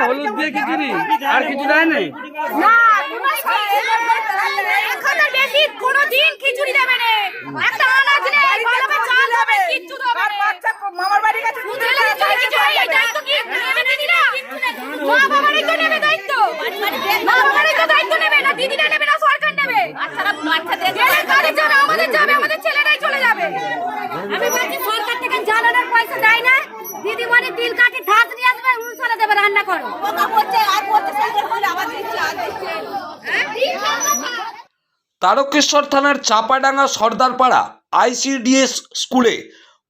হলুদ দিয়ে খিচুড়ি আর কিছু দেয় নাই? না কোনো এখানে বেশি কোনো দিন খিচুড়ি দেবে না একটা আনাজ নেই ভালো চাল হবে কিচ্ছু দেবে না মামার বাড়ি গেছে ছেলেদের জন্য কিছু নেই, এই দায়িত্ব কি নেবে না দিদিরা? মা বাবারই তো নেবে দায়িত্ব মা বাবারই তো দায়িত্ব নেবে না দিদিরা নেবে না সরকার নেবে গেলে কাদের যাবে আমাদের যাবে আমাদের ছেলেরাই চলে যাবে আমি বলছি সরকার থেকে জ্বালানোর পয়সা দেয় না দিদিমণি তিল কাটি ধাত নিয়ে আসবে উনসালে দেবে রান্না করো কথা বলছে আর বলছে সরকার বলে আবার দিচ্ছে আর দিচ্ছে তারকেশ্বর থানার চাপাডাঙ্গা সর্দারপাড়া আইসিডিএস স্কুলে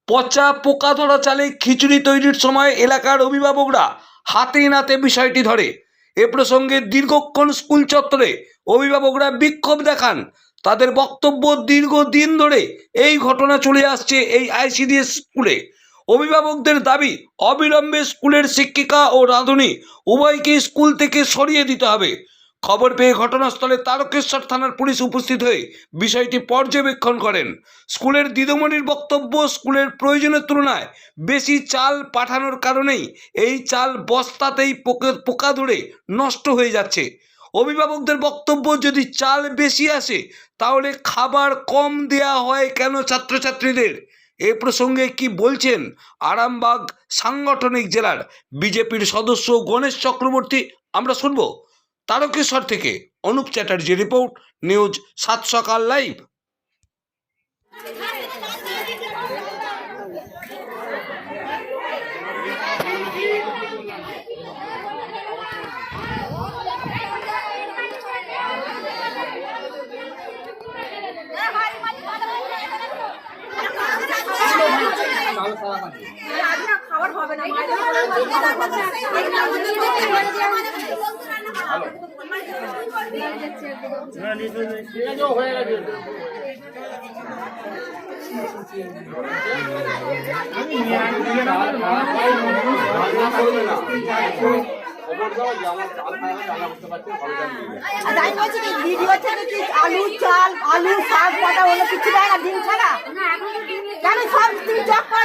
পচা পোকা ধরা চালে খিচুড়ি তৈরির সময় এলাকার অভিভাবকরা হাতে নাতে বিষয়টি ধরে। এ প্রসঙ্গে দীর্ঘক্ষণ স্কুল চত্বরে অভিভাবকরা বিক্ষোভ দেখান। তাদের বক্তব্য দীর্ঘদিন ধরে এই ঘটনা চলে আসছে এই আইসিডিএস স্কুলে। অভিভাবকদের দাবি, অবিলম্বে স্কুলের শিক্ষিকা ও রাঁধুনি উভয়কে স্কুল থেকে সরিয়ে দিতে হবে। খবর পেয়ে ঘটনাস্থলে তারকেশ্বর থানার পুলিশ উপস্থিত হয়ে বিষয়টি পর্যবেক্ষণ করেন। স্কুলের দিদমণির বক্তব্য স্কুলের প্রয়োজনের তুলনায় বেশি চাল পাঠানোর কারণেই এই চাল বস্তাতেই পোকা ধরে নষ্ট হয়ে যাচ্ছে। অভিভাবকদের বক্তব্য, যদি চাল বেশি আসে, তাহলে খাবার কম দেয়া হয় কেন ছাত্রছাত্রীদের? এ প্রসঙ্গে কি বলছেন আরামবাগ সাংগঠনিক জেলার বিজেপির সদস্য গণেশ চক্রবর্তী? আমরা শুনব। তারকেশ্বর থেকে অনুপ চ্যাটার্জি রিপোর্ট, নিউজ সাত সকাল লাইভ। আলু, চাল, আলু, শাক পাতা অন্য কিছু দেয় না, ডিম ছাড়া? কেন সব তুমি চক করে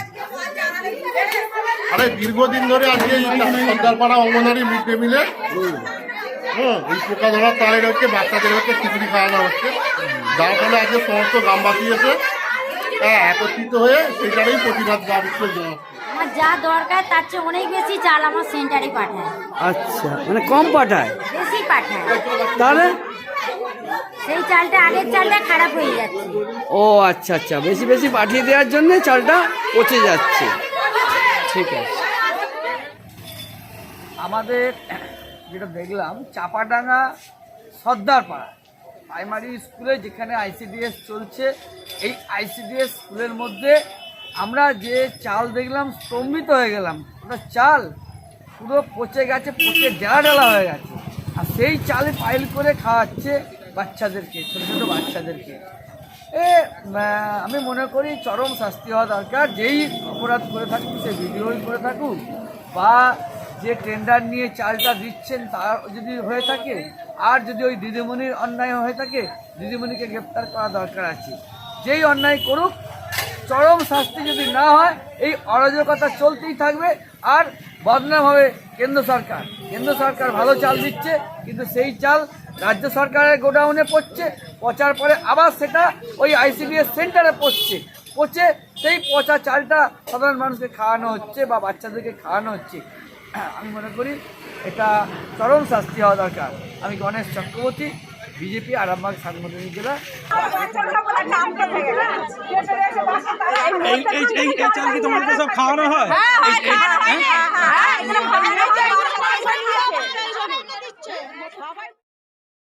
আরে দীর্ঘদিন ধরে আজকে এই সর্দারপাড়া অঙ্গনারী মিড ডে মিলে হ্যাঁ এই পোকা ধরার তালের হচ্ছে বাচ্চাদের হচ্ছে খিচুড়ি খাওয়ানো হচ্ছে। যার ফলে আজকে সমস্ত গ্রামবাসী এসে হ্যাঁ একত্রিত হয়ে সেটারই প্রতিবাদ জানাচ্ছে আমার যা দরকার তার চেয়ে অনেক বেশি চাল আমার সেন্টারে পাঠায়। আচ্ছা মানে কম পাঠায়? বেশি পাঠায়। তাহলে? সেই চালটা আগের চালটা খারাপ হয়ে যাচ্ছে। ও আচ্ছা আচ্ছা বেশি বেশি পাঠিয়ে দেওয়ার জন্য চালটা পচে যাচ্ছে। ঠিক আছে। আমাদের যেটা দেখলাম, চাপাডাঙ্গা সর্দারপাড়া প্রাইমারি স্কুলে যেখানে আইসিডিএস চলছে, এই আইসিডিএস স্কুলের মধ্যে আমরা যে চাল দেখলাম, স্তম্ভিত হয়ে গেলাম। ওটা চাল পুরো পচে গেছে, পচে ডেলা ডেলা হয়ে গেছে। আর সেই চালে পাইল করে খাওয়াচ্ছে বাচ্চাদেরকে, ছোটো ছোটো বাচ্চাদেরকে। এ আমি মনে করি চরম শাস্তি হওয়া দরকার। যেই অপরাধ করে থাকুক, সে ভিডিওই করে থাকুক, বা যে টেন্ডার নিয়ে চালটা দিচ্ছেন তার যদি হয়ে থাকে, আর যদি ওই দিদিমণির অন্যায় হয়ে থাকে, দিদিমণিকে গ্রেপ্তার করা দরকার আছে। যেই অন্যায় করুক, চরম শাস্তি যদি না হয়, এই অরাজকতা চলতেই থাকবে, আর বদনাম হবে কেন্দ্র সরকার। কেন্দ্র সরকার ভালো চাল দিচ্ছে, কিন্তু সেই চাল রাজ্য সরকারের গোডাউনে পড়ছে, পচার পরে আবার সেটা ওই আইসিডিএস সেন্টারে পড়ছে। পচে সেই পচা চালটা সাধারণ মানুষকে খাওয়ানো হচ্ছে বা বাচ্চাদেরকে খাওয়ানো হচ্ছে। আমি মনে করি এটা চরম শাস্তি হওয়া দরকার। আমি গণেশ চক্রবর্তী বিজেপি আরামবাগ সাংগঠনিক জেলা। এই এই এই এই চাল কি তোমাদেরকে সব খাওয়ানো হয়।